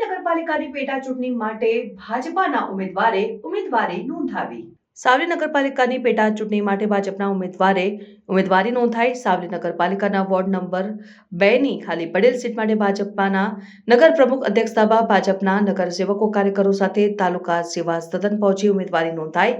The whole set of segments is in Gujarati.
નગરપાલિકાની પેટા ચૂંટણી માટે ભાજપાના ઉમેદવારે ઉમેદવારી નોંધાવી. સાવલી નગરપાલિકાની પેટા ચૂંટણી માટે ભાજપના ઉમેદવારે ઉમેદવારી નોંધાઈ. સાવલી નગરપાલિકાના વોર્ડ નંબર બે ની ખાલી પડેલ સીટ માટે ભાજપાના નગર પ્રમુખ અધ્યક્ષતામાં ભાજપના નગરસેવકો કાર્યકરો સાથે તાલુકા સેવા સદન પહોંચી ઉમેદવારી નોંધાઈ.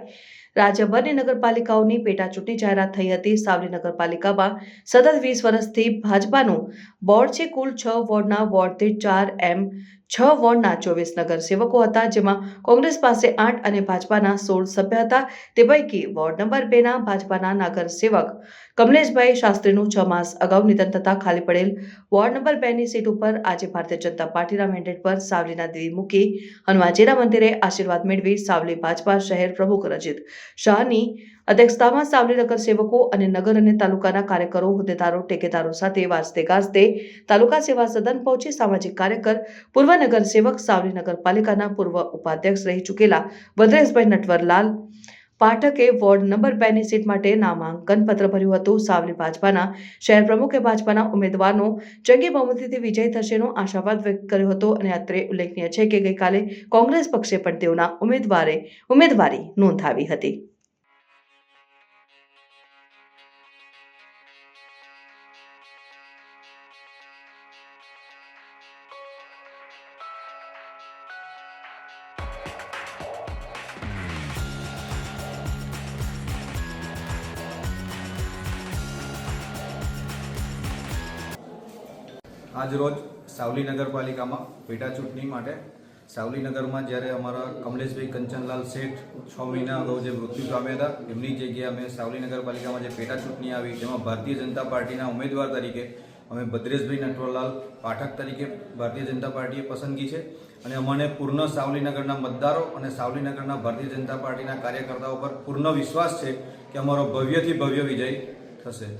રાજ્યભરની નગરપાલિકાઓની પેટા ચૂંટણી જાહેરાત થઈ હતી. સાવલી નગરપાલિકામાં સતત વીસ વર્ષથી ભાજપાનું બોર્ડ છે. કુલ છ વોર્ડના વોર્ડથી ચાર એમ છ વોર્ડના ચોવીસ નગરસેવકો હતા, જેમાં કોંગ્રેસ પાસે આઠ અને ભાજપાના સોળ સભ્ય હતા. તે પૈકી વોર્ડ નંબર બેના ભાજપાના નગરસેવક કમલેશભાઈ શાસ્ત્રીનું છ માસ અગાઉ નિધન થતાં ખાલી પડેલ વોર્ડ નંબર બેની સીટ ઉપર આજે ભારતીય જનતા પાર્ટીના મેન્ડેટ પર સાવલીના દેવી મૂકી હનુમાનજીના મંદિરે આશીર્વાદ મેળવી સાવલી ભાજપા શહેર પ્રમુખ રજિત શાહની અધ્યક્ષતામાં સાવલી નગર સેવકો અને નગર અને તાલુકાના કાર્યકરો, હોદ્દેદારો, ટેકેદારો સાથે વાજતે ગાજતે તાલુકા સેવા સદન પહોંચી સામાજિક કાર્યકર, પૂર્વ નગર સેવક સાવલી નગરપાલિકાના પૂર્વ ઉપાધ્યક્ષ રહી ચૂકેલા ભદ્રેશભાઈ નટવરલાલ પાઠકે વોર્ડ નંબર બેની સીટ માટે નામાંકન પત્ર ભર્યું હતું. સાવલી ભાજપાના શહેર પ્રમુખે ભાજપાના ઉમેદવારનો જંગી બહુમતીથી વિજય થશેનો આશાવાદ વ્યક્ત કર્યો હતો અને અત્રે ઉલ્લેખનીય છે કે ગઈકાલે કોંગ્રેસ પક્ષે પણ તેઓના ઉમેદવારે ઉમેદવારી નોંધાવી હતી. આજરોજ સાવલી નગરપાલિકામાં પેટા ચૂંટણી માટે સાવલી નગરમાં જ્યારે અમારા કમલેશભાઈ કંચનલાલ શેઠ છ મહિના અગાઉ જે મૃત્યુ પામ્યા હતા, એમની જગ્યાએ અમે સાવલી નગરપાલિકામાં જે પેટા ચૂંટણી આવી જેમાં ભારતીય જનતા પાર્ટીના ઉમેદવાર તરીકે અમે ભદ્રેશભાઈ નટવરલાલ પાઠક તરીકે ભારતીય જનતા પાર્ટીએ પસંદગી છે અને અમને પૂર્ણ સાવલીનગરના મતદારો અને સાવલીનગરના ભારતીય જનતા પાર્ટીના કાર્યકર્તાઓ પર પૂર્ણ વિશ્વાસ છે કે અમારો ભવ્યથી ભવ્ય વિજય થશે.